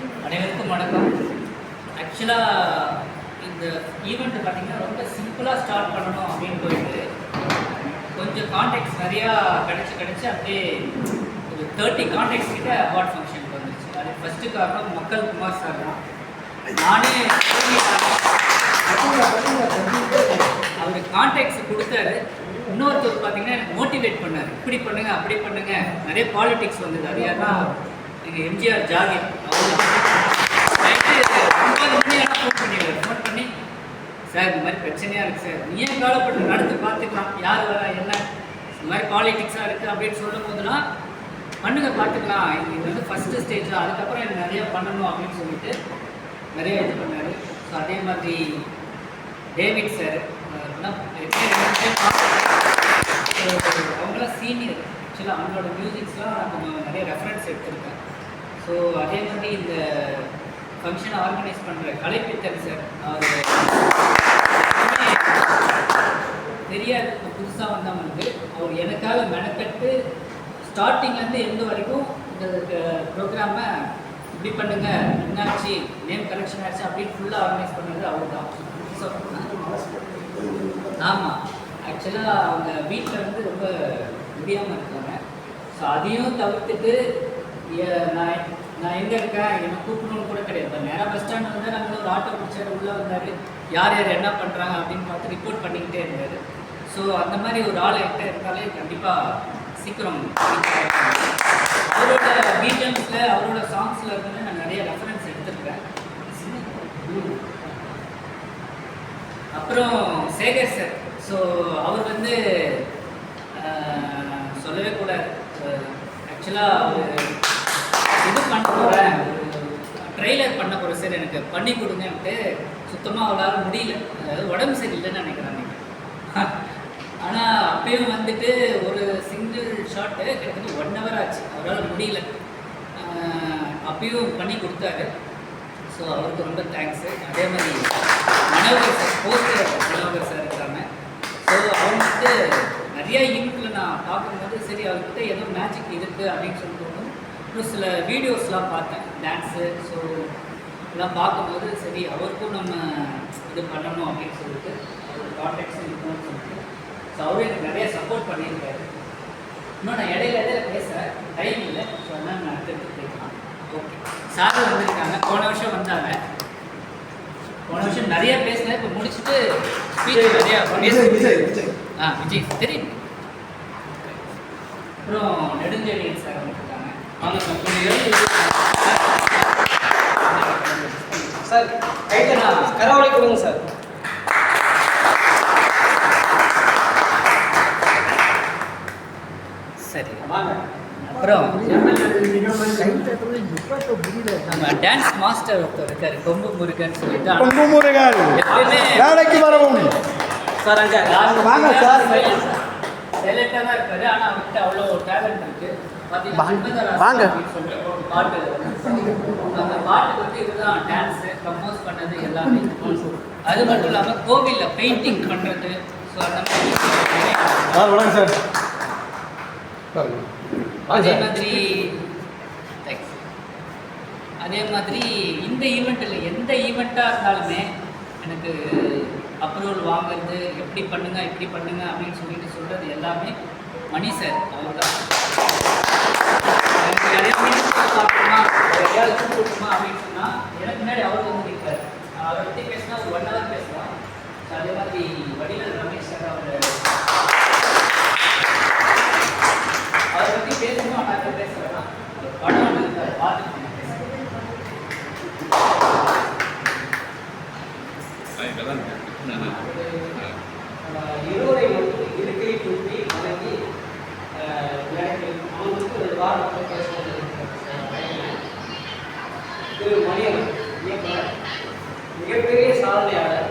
அனைவருக்கும் வணக்கம். ஆக்சுவலாக இந்த ஈவெண்ட் பார்த்தீங்கன்னா ரொம்ப சிம்பிளாக ஸ்டார்ட் பண்ணணும் அப்படின்னு போயிட்டு கொஞ்சம் கான்டாக்ட்ஸ் நிறையா கிடச்சி கிடச்சி அப்படியே ஒரு தேர்ட்டி கான்டாக்ட்ஸ் கிட்ட அவார்ட் ஃபங்க்ஷனுக்கு வந்துருச்சு. அது ஃபஸ்ட்டு காரணம் மக்கள் குமார் சார் தான். நானே அவர் கான்டாக்ட்ஸ் கொடுத்தாரு. இன்னொருத்தர் பார்த்தீங்கன்னா எனக்கு மோட்டிவேட் பண்ணார். இப்படி பண்ணுங்க அப்படி பண்ணுங்க. நிறைய பாலிடிக்ஸ் வந்தது. அது யாருன்னா எங்கள் எம்ஜிஆர் ஜாகிர் ஒன்பது மணி ஆனால் ஃபோன் பண்ணிடுவார் ஃபோன் பண்ணி சார் இந்த மாதிரி பிரச்சனையாக இருக்குது சார் நீ ஏன் கவலைப்பட்டு நடந்து பார்த்துக்கலாம் யார் வரா என்ன இந்த மாதிரி பாலிட்டிக்ஸாக இருக்குது அப்படின்னு சொல்லும் போதெல்லாம் பண்ணுங்க பார்த்துக்கலாம் இது வந்து ஃபஸ்ட்டு ஸ்டேஜ் அதுக்கப்புறம் எனக்கு நிறையா பண்ணணும் அப்படின்னு சொல்லிட்டு நிறைய இது பண்ணார் ஸோ அதே மாதிரி டேவிட் சார் அவங்களாம் சீனியர் ஆக்சுவலாக அவங்களோட மியூசிக்ஸ்லாம் நான் கொஞ்சம் நிறைய ரெஃபரன்ஸ் எடுத்திருக்கேன். ஸோ அதே மாதிரி இந்த ஃபங்க்ஷனை ஆர்கனைஸ் பண்ணுற கலைப்பித்தன் சார் அவர் தெரியாது புதுசாக வந்தவங்களுக்கு. அவர் எனக்காக மெனக்கட்டு ஸ்டார்டிங்லேருந்து எந்த வரைக்கும் இந்த ப்ரோக்ராமை இப்படி பண்ணுங்க என்னாச்சு நேம் கலெக்ஷன் ஆச்சு அப்படின்னு ஃபுல்லாக ஆர்கனைஸ் பண்ணது அவர் தான் ஆமாம் ஆக்சுவலாக அவங்க வீட்டில் வந்து ரொம்ப முடியாமல் இருக்காங்க. ஸோ அதையும் தவிர்த்துட்டு நான் நான் எங்கே இருக்கேன்? என்னை கூப்பிடணும்னு கூட கிடையாது. நேராக பஸ் ஸ்டாண்ட் வந்து நாங்கள் ஒரு ஆட்டோ பிடிச்சாரு உள்ளே வந்தார். யார் யார் என்ன பண்ணுறாங்க அப்படின்னு பார்த்து ரிப்போர்ட் பண்ணிக்கிட்டே இருந்தார். ஸோ அந்த மாதிரி ஒரு ஆள் என்கிட்ட இருந்தாலே கண்டிப்பாக சீக்கிரம் அவரோட பிஜிஎம்ஸில் அவரோட சாங்ஸில் இருந்து நான் நிறைய ரெஃபரன்ஸ் எடுத்திருக்கேன். அப்புறம் சேகர் சார் ஸோ அவர் வந்து சொல்லவே கூடாது. ஆக்சுவலாக ஒரு இது பண்ண போகிறேன் ட்ரெய்லர் பண்ண போகிறேன் சார் எனக்கு பண்ணி கொடுங்கன்ட்டு சுத்தமாக அவளால் முடியல. அதாவது உடம்பு சரியில்லைன்னு நினைக்கிறேன் ஆனால் அப்பயும் வந்துட்டு ஒரு சிங்கிள் ஷாட்டு கிட்டத்தட்ட ஒன் ஹவர் ஆச்சு. அவரால் முடியல. அப்பயும் பண்ணி கொடுத்தாரு. ஸோ அவருக்கு ரொம்ப தேங்க்ஸு அதே மாதிரி Manohar sir poster Manohar sir இருக்காங்க. ஸோ அவங்க வந்து நிறையா இங்க் நான் பார்க்கும்போது சரி அவர்கிட்ட ஏதோ மேஜிக் இருக்குது அப்படின்னு சொல்லி தோணும் அப்புறம் சில வீடியோஸ்லாம் பார்த்தேன் டான்ஸு ஸோ எல்லாம் பார்க்கும்போது சரி அவருக்கும் நம்ம இது பண்ணணும் அப்படின்னு சொல்லிட்டு அவர் கான்டாக்ட்ஸும் இருக்கணும்னு சொல்லிட்டு ஸோ அவரும் எனக்கு நிறைய சப்போர்ட் பண்ணியிருக்காரு. இன்னும் நான் இடையில இடையில பேசுகிறேன் டைம் இல்லை ஸோ அதனால் நான் அடுத்தடுத்து பேசலாம். ஓகே சார் வந்திருக்காங்க. போன வருஷம் வந்தாங்க. போன வருஷம் நிறைய பேசினேன். இப்போ முடிச்சுட்டு ஸ்பீச் நிறைய ஆ விஜய். தெரியும். அப்புறம் நெடுஞ்செழியன் சார் வந்திருக்காங்க. வாங்க சார் கைட்டு நான் கரவழி கொடுங்க சார். சரி வாங்க. அப்புறம் நம்ம டான்ஸ் மாஸ்டர் ஒருத்தர் இருக்காரு கொம்பு முருகன் சொல்லிட்டு குங்குமுருகன் எப்பயுமே வேலைக்கு வரவும். சார் அங்கே வாங்க சார். சைலண்டாக தான் இருக்காரு. ஆனால் அவர்கிட்ட அவ்வளோ டேலண்ட் இருக்கு. பார்த்தீங்கன்னா வாங்க. பாட்டு அந்த பாட்டுக்கு வந்து இதுதான். டான்ஸு கம்போஸ் பண்ணது எல்லாமே அது மட்டும் இல்லாமல் கோவிலில் பெயிண்டிங் பண்ணுறது ஸோ அந்த மாதிரி சார் அதே மாதிரி. அதே மாதிரி இந்த ஈவெண்ட்டில் எந்த ஈவெண்ட்டாக இருந்தாலுமே எனக்கு அப்ரூவல் வாங்குறது எப்படி பண்ணுங்க இப்படி பண்ணுங்க அப்படின்னு சொல்லிட்டு சொல்கிறது எல்லாமே மணி சார் அவர் தான் எனக்கு பார்க்கணுமா? கூப்பிட்டுமா அப்படின்னு சொன்னால் எனக்கு முன்னாடி அவர் வந்து நிற்கிறார் அவரை பற்றி பேசினா ஒரு ஒன் ஹவர் பேசலாம் அதே மாதிரி வடிவேல் ரமேஷ் சார் அவர் அவரை பற்றி பேசணும்? நான் பேச வேணாம் படம் இருக்கார் இருக்கு அதை இருவரை மட்டும் இருக்கை தூக்கி வணங்கி அஹ், ஒரு பேசுவது திரு மணியன் இயக்குனர் மிகப்பெரிய சாதனையாளர்.